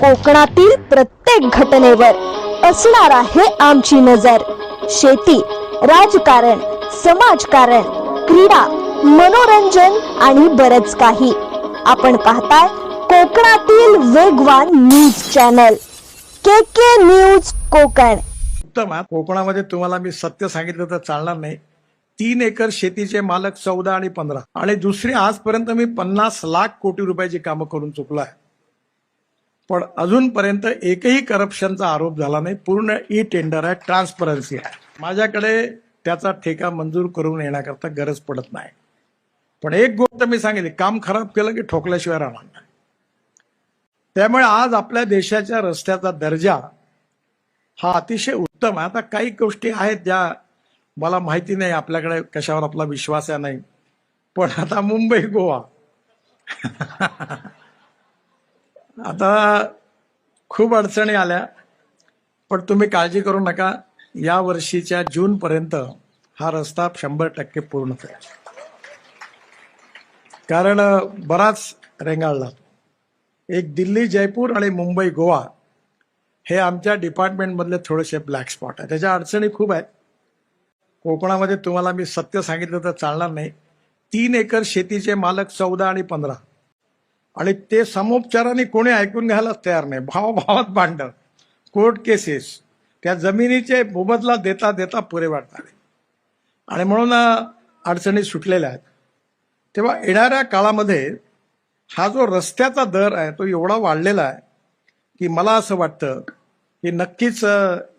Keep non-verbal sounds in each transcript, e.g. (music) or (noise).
कोकणातील प्रत्येक घटनेवर असणार आहे आमची नजर. शेती राजकारण समाजकारण क्रीडा मनोरंजन आणि बरच काही. आपण पाहताय कोकणातील वेगवान news channel. K K news Konkan. उत्तम कोकणामध्ये तुम्हाला मी सत्य सांगितलं तर चालणार नाही. तीन एकर शेतीचे मालक चौदा आणि पंधरा. आणि दुसरी आजपर्यंत मी पन्नास लाख कोटी रुपयाची कामं करून चुकलो आहे पण अजूनपर्यंत एकही करप्शनचा आरोप झाला नाही. पूर्ण ई टेंडर आहे ट्रान्सपरन्सी आहे. माझ्याकडे त्याचा ठेका मंजूर करून येण्याकरता गरज पडत नाही. पण एक गोष्ट मी सांगितली काम खराब केलं की ठोकल्याशिवाय राहणार नाही. त्यामुळे आज आपल्या देशाच्या रस्त्याचा दर्जा हा अतिशय उत्तम आहे. आता काही गोष्टी आहेत ज्या मला माहिती नाही आपल्याकडे कशावर आपला विश्वास आहे नाही. पण आता मुंबई गोवा. (laughs) आता खूप अडचणी आल्या पण तुम्ही काळजी करू नका. या वर्षीच्या जून पर्यंत हा रस्ता शंभर टक्के पूर्ण होईल. कारण बराच रेंगाळला. एक दिल्ली जयपूर आणि मुंबई गोवा हे आमच्या डिपार्टमेंटमधले थोडेसे ब्लॅक स्पॉट आहे त्याच्या अडचणी खूप आहेत. कोकणामध्ये तुम्हाला मी सत्य सांगितलं तर चालणार नाही. तीन एकर शेतीचे मालक चौदा आणि पंधरा. आणि ते समोपचाराने कोणी ऐकून घ्यायलाच तयार नाही. भावाभावात भांडण कोर्ट केसेस त्या जमिनीचे मोबदला देता देता पुरे वाटणारे आणि म्हणून अडचणी सुटलेल्या आहेत. तेव्हा येणाऱ्या काळामध्ये हा जो रस्त्याचा दर आहे तो एवढा वाढलेला आहे की मला असं वाटतं की नक्कीच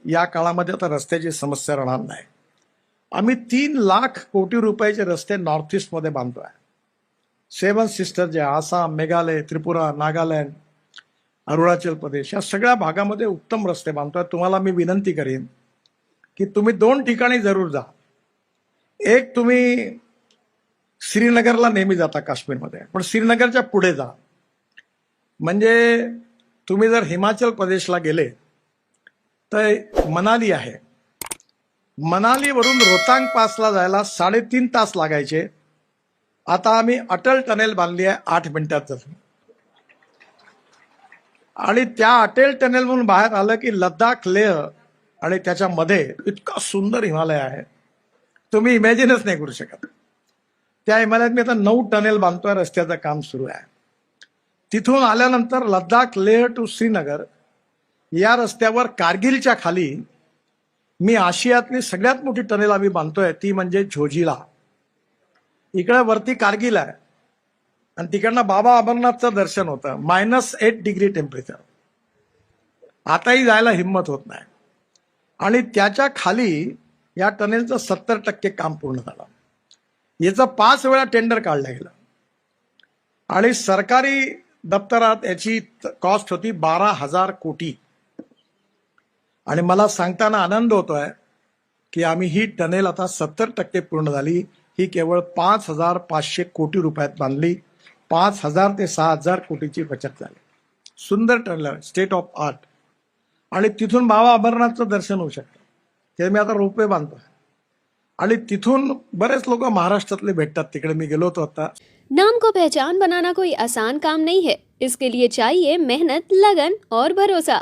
या काळामध्ये आता रस्त्याची समस्या राहणार नाही. आम्ही तीन लाख कोटी रुपयाचे रस्ते नॉर्थ ईस्टमध्ये बांधतो आहे सेवन सिस्टर जे आसाम मेघालय त्रिपुरा नागालँड अरुणाचल प्रदेश या सगळ्या भागामध्ये उत्तम रस्ते बांधतोय. तुम्हाला मी विनंती करीन की तुम्ही दोन ठिकाणी जरूर जा. एक तुम्ही श्रीनगरला नेहमी जाता काश्मीरमध्ये पण श्रीनगरच्या पुढे जा. म्हणजे तुम्ही जर हिमाचल प्रदेशला गेले तर मनाली आहे. मनालीवरून रोहतांग पासला जायला साडेतीन तास लागायचे. आता आम्ही अटल टनेल बांधली आहे आठ मिनिटात आणि त्या अटल टनेल म्हणून बाहेर आलं की लद्दाख लेह आणि त्याच्यामध्ये इतका सुंदर हिमालय आहे. तुम्ही इमॅजिनच नाही करू शकत. त्या हिमालयात मी आता नऊ टनेल बांधतोय रस्त्याचं काम सुरू आहे. तिथून आल्यानंतर लद्दाख लेह टू श्रीनगर या रस्त्यावर कारगिलच्या खाली मी आशियातली सगळ्यात मोठी टनेल आम्ही बांधतोय ती म्हणजे झोजिला इकडे वरती कारगिल आहे. आणि तिकडनं बाबा अमरनाथचं दर्शन होतं. मायनस एट डिग्री टेम्परेचर आताही जायला हिंमत होत नाही. आणि त्याच्याखाली या टनेलचं सत्तर टक्के काम पूर्ण झालं. याचं पाच वेळा टेंडर काढलं गेलं. आणि सरकारी दप्तरात याची कॉस्ट होती बारा हजार कोटी. आणि मला सांगताना आनंद होतोय की आम्ही ही टनेल आता सत्तर टक्के पूर्ण झाली. ही केवळ पाच हज़ार पाचशे कोटी रुपयात बांधली पाच हज़ार ते सहा हज़ार कोटीची बचत झाली। सुंदर टनेल स्टेट ऑफ़ आर्ट आणि तिथून बाबा अमरनाथचं दर्शन होऊ शकतं. ते मी आता रोपवे बांधतोय. आणि तिथून बरेच लोक महाराष्ट्रातले भेटतात. तिकडे मी गेलो होतो आता. नाम को पहचान बनाना कोई आसान काम नहीं है। इसके लिए चाहिए मेहनत, लगन और भरोसा।